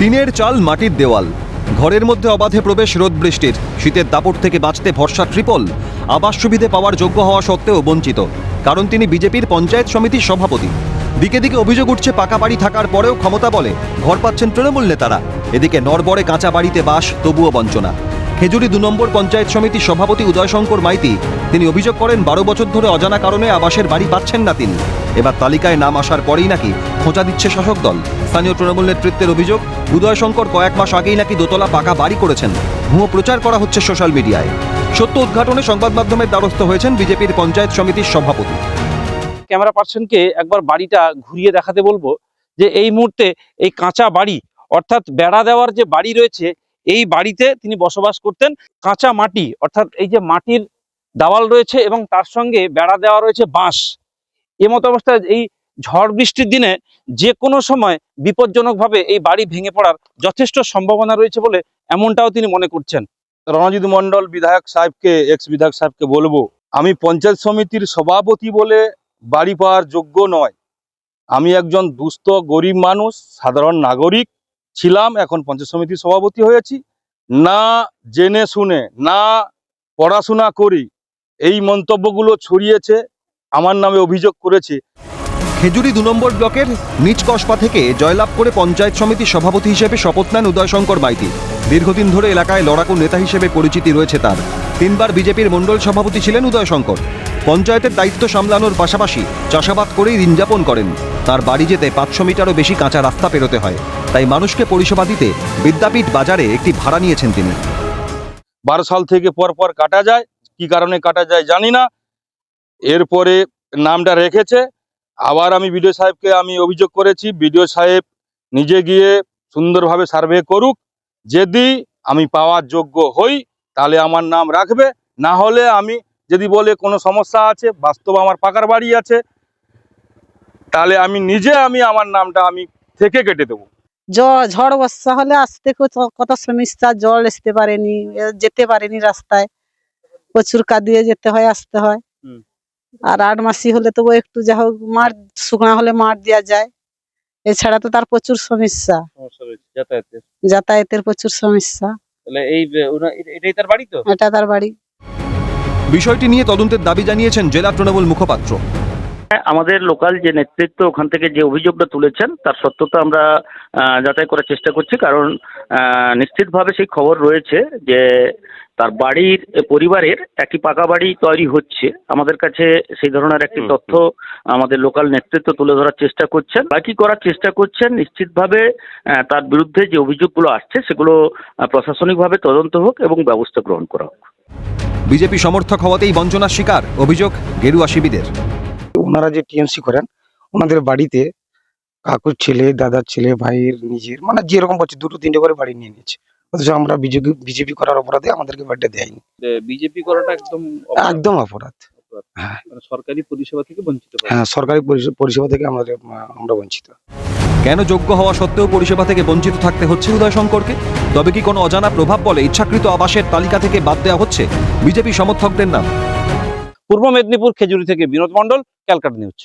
টিনের চাল মাটির দেওয়াল। ঘরের মধ্যে অবাধে প্রবেশ রোদ বৃষ্টির শীতের দাপট থেকে বাঁচতে ভরসা ট্রিপল আবাস সুবিধে পাওয়ার যোগ্য হওয়া সত্ত্বেও বঞ্চিত। কারণ তিনি বিজেপির পঞ্চায়েত সমিতির সভাপতি। দিকে দিকে অভিযোগ উঠছে পাকা বাড়ি থাকার পরেও ক্ষমতা বলে। ঘর পাচ্ছেন তৃণমূল নেতারা। এদিকে নরবরে কাঁচা বাড়িতে বাস, তবুও বঞ্চনা। খেজুরি দু নম্বর পঞ্চায়েত সমিতির সভাপতি উদয়শঙ্কর মাইতি, তিনি অভিযোগ করেন, বারো বছর ধরে অজানা কারণে আবাসের বাড়ি পাচ্ছেন না তিনি। এবার তালিকায় নাম আসার পরেই নাকি খোঁচা দিচ্ছে শাসক দল। স্থানীয় তৃণমূল নেতৃত্বের অভিযোগ, উদয়শঙ্কর কয়েক মাস আগেই নাকি দোতলা পাকা বাড়ি করেছেন। ভুয়ো প্রচার করা হচ্ছে সোশ্যাল মিডিয়ায়। সত্য উদ্ঘাটনে সংবাদ মাধ্যমের দ্বারস্থ হয়েছেন বিজেপির পঞ্চায়েত সমিতির সভাপতি। ক্যামেরা পার্সনকে একবার বাড়িটা ঘুরিয়ে দেখাতে বলব যে এই মুহূর্তে এই কাঁচা বাড়ি, অর্থাৎ বেড়া দেওয়ার যে বাড়ি রয়েছে, এই বাড়িতে তিনি বসবাস করতেন। কাঁচা মাটি, অর্থাৎ এই যে মাটির দেওয়াল রয়েছে এবং তার সঙ্গে বেড়া দেওয়া রয়েছে বাঁশ। এমতো অবস্থায় এই ঝড় বৃষ্টির দিনে যে কোনো সময় বিপজ্জনকভাবে এই বাড়ি ভেঙে পড়ার যথেষ্ট সম্ভাবনা রয়েছে বলে এমনটাও তিনি মনে করছেন। রণজিৎ মন্ডল বিধায়ক সাহেবকে এক্স বিধায়ক সাহেবকে বলব, আমি পঞ্চায়েত সমিতির সভাপতি বলে বাড়ি পাওয়ার যোগ্য নয়। আমি একজন দুস্থ, গরিব মানুষ, সাধারণ নাগরিক ছিলাম, এখন পঞ্চায়েত সমিতির সভাপতি হয়েছি। না জেনে শুনে, না পড়াশোনা করি, এই মন্তব্যগুলো ছড়িয়েছে, আমার নামে অভিযোগ করেছে। খেজুরি দু নম্বর ব্লকের নিচ কসবা থেকে জয়লাভ করে পঞ্চায়েত সমিতির সভাপতি হিসেবে শপথ নেন উদয়শঙ্কর মাইতি। দীর্ঘদিন ধরে এলাকায় লড়াকু নেতা হিসেবে পরিচিতি রয়েছে তার। তিনবার বিজেপির মণ্ডল সভাপতি ছিলেন উদয়শঙ্কর। পঞ্চায়েতের দায়িত্ব সামলানোর পাশাপাশি চাষাবাদ করেই দিন যাপন করেন। তার বাড়ি যেতে পাঁচশো মিটারও বেশি কাঁচা রাস্তা পেরোতে হয়। তাই মানুষকে পরিষেবা দিতে বিদ্যাপীঠ বাজারে একটি ভাড়া নিয়েছেন তিনি। বারো সাল থেকে পর পর কাটা যায়। কি কারণে কাটা যায় জানি না। এরপরে নামটা রেখেছে। আবার আমি বিডিও সাহেবকে আমি অভিযোগ করেছি, বিডিও সাহেব নিজে গিয়ে সুন্দরভাবে সার্ভে করুক, যদি আমি পাওয়ার যোগ্য হই, তাহলে আমার নাম রাখবে। না হলে আমি যদি বলে কোনো সমস্যা আছে, বাস্তব আমার পাকার বাড়ি আছে, তাহলে আমি নিজে আমি আমার নামটা আমি থেকে কেটে দেবো। ঝড়, বর্ষা হলে আসতে কত- সমস্যা জল আসতে পারেনি যেতে পারেনি রাস্তায়। প্রচুর কাঁদিয়ে যেতে হয়, আসতে হয়। আর আট মাসি হলে তবু একটু যা হোক মাঠ শুকনা হলে মাঠ দেওয়া যায়। এছাড়া তো তার প্রচুর সমস্যা। যাতায়াতের। প্রচুর সমস্যা। এই এটাই তার বাড়ি তো? এটা তার বাড়ি। বিষয়টি নিয়ে তদন্তের দাবি জানিয়েছেন জেলা তৃণমূল মুখপাত্র। আমাদের লোকাল যে নেতৃত্ব ওখান থেকে যে অভিযোগটা তুলেছেন তার সত্যতা আমরা যাচাই করার চেষ্টা করছি। কারণ নিশ্চিতভাবে সেই খবর রয়েছে যে তার বাড়ির পরিবারের একটি পাকা বাড়ি তৈরি হচ্ছে। আমাদের কাছে সেই ধরনের একটি তথ্য আমাদের লোকাল নেতৃত্ব তুলে ধরার চেষ্টা করছেন। বাকি করার চেষ্টা করছেন নিশ্চিতভাবে তার বিরুদ্ধে যে অভিযোগগুলো আসছে সেগুলো প্রশাসনিকভাবে তদন্ত হোক এবং ব্যবস্থা গ্রহণ করা হোক। বিজেপি সমর্থক হওয়াতেই বঞ্চনার শিকার। অভিযোগ গেরুয়া শিবিরের। ওনারা যে টিএমসি করেন ওনাদের বাড়িতে কাকুর ছেলে দাদার ছেলে ভাইয়ের নিজের মানে যেরকম বলছে দুটো তিনটে করে বাড়ি নিয়ে নিয়েছে। অথচ আমরা বিজেপি বিজেপি করার অপরাধে আমাদেরকে বাড়িটা দেয়নি। বিজেপি করাটা একদম একদম অপরাধ। হ্যাঁ। মানে সরকারি পরিষেবা থেকে বঞ্চিত হ্যাঁ সরকারি পরিষে- পরিষেবা থেকে আমাদের আমরা বঞ্চিত। কেন যোগ্য হওয়া সত্ত্বেও পরিষেবা থেকে বঞ্চিত থাকতে হচ্ছে উদয়শঙ্করকে তবে কি কোনো অজানা প্রভাব বলে ইচ্ছাকৃত আবাসের তালিকা থেকে বাদ দেওয়া হচ্ছে? বিজেপি সমর্থকদের নাম। পূর্ব মেদিনীপুর খেজুরি থেকে বিনোদ মণ্ডল ক্যালকাটা নিউজ।